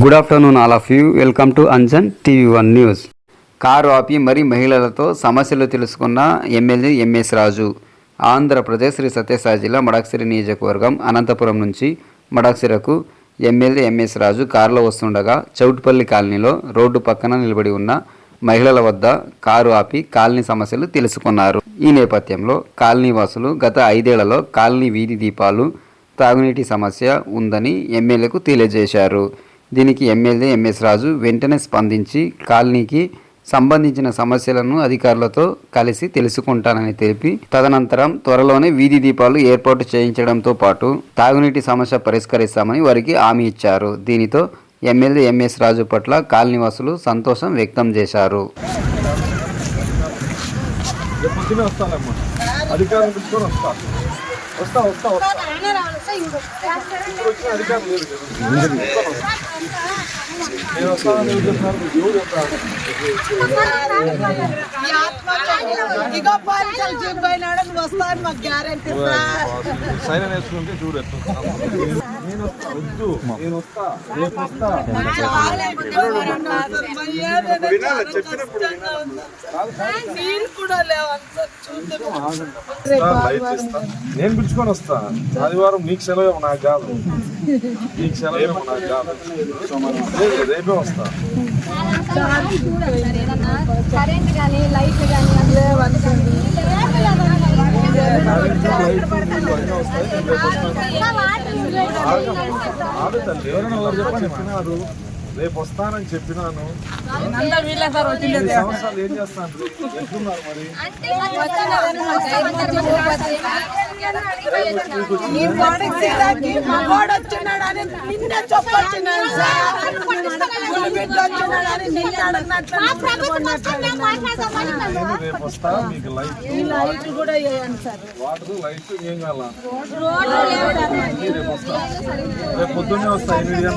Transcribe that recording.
Good afternoon all of you welcome to Anjan TV one news car ఆపి మరి మహిళలతో సమస్యలు తెలుసుకున్న ఎమ్మెల్యే ఎంఎస్ రాజు. ఆంధ్రప్రదేశ్ శ్రీ సత్యసాయి జిల్లా మడక్సిరి నియోజకవర్గం అనంతపురం నుంచి మడక్సిరకు ఎమ్మెల్యే ఎంఎస్ రాజు కారులో వస్తుండగా చౌటుపల్లి కాలనీలో రోడ్డు పక్కన నిలబడి ఉన్న మహిళల వద్ద కారు ఆపి కాలనీ సమస్యలు తెలుసుకున్నారు. ఈ నేపథ్యంలో కాలనీ వాసులు గత ఐదేళ్ళలో కాలనీ వీధి దీపాలు తాగునీటి సమస్య ఉందని ఎమ్మెల్యేకు తెలియజేశారు. దీనికి ఎమ్మెల్యే ఎంఎస్ రాజు వెంటనే స్పందించి కాలనీకి సంబంధించిన సమస్యలను అధికారులతో కలిసి తెలుసుకుంటానని తెలిపి తదనంతరం త్వరలోనే వీధి దీపాలు ఏర్పాటు చేయించడంతో పాటు తాగునీటి సమస్య పరిష్కరిస్తామని వారికి హామీ ఇచ్చారు. దీనితో ఎమ్మెల్యే ఎంఎస్ రాజు పట్ల కాలనీవాసులు సంతోషం వ్యక్తం చేశారు. అధికారం పిలుచుకొని వస్తా వస్తా వస్తా వస్తా ఇప్పుడు వచ్చిన అధికారం లేదు కదా పిలుచుకొని వస్తా. నేను వస్తానని ఎవరు చెప్పినారు మీకు ఎవరు చెప్పారు ఇగో పరీక్షలు చెప్పినాడు నువ్వు వస్తాను మాకు గ్యారంటీ సైన్ వేసుకుంటే చూడు ఎట్లా వస్తాను. నేను వస్తా వద్దు నేను వస్తా రేపు వస్తా నీళ్ళు కూడా లేవంత నేను పిలుచుకొని వస్తా. ఆదివారం నీకు సెలవు నాకు కాదు. నీకు సెలవు నాకు కాదు. రేపే వస్తా. ఆడు తల్లి. ఎవరైనా ఎవరు చెప్పినారు రేపు వస్తానని చెప్పినాను. సంవత్సరాలు ఏం చేస్తాను ఎట్లున్నారు మరి? నేను రేపు వస్తా మీకు లైట్ వాటర్ లైట్ ఏం కావాలా? రేపు వస్తా. రేపు పొద్దున్నే వస్తా ఎనిమిది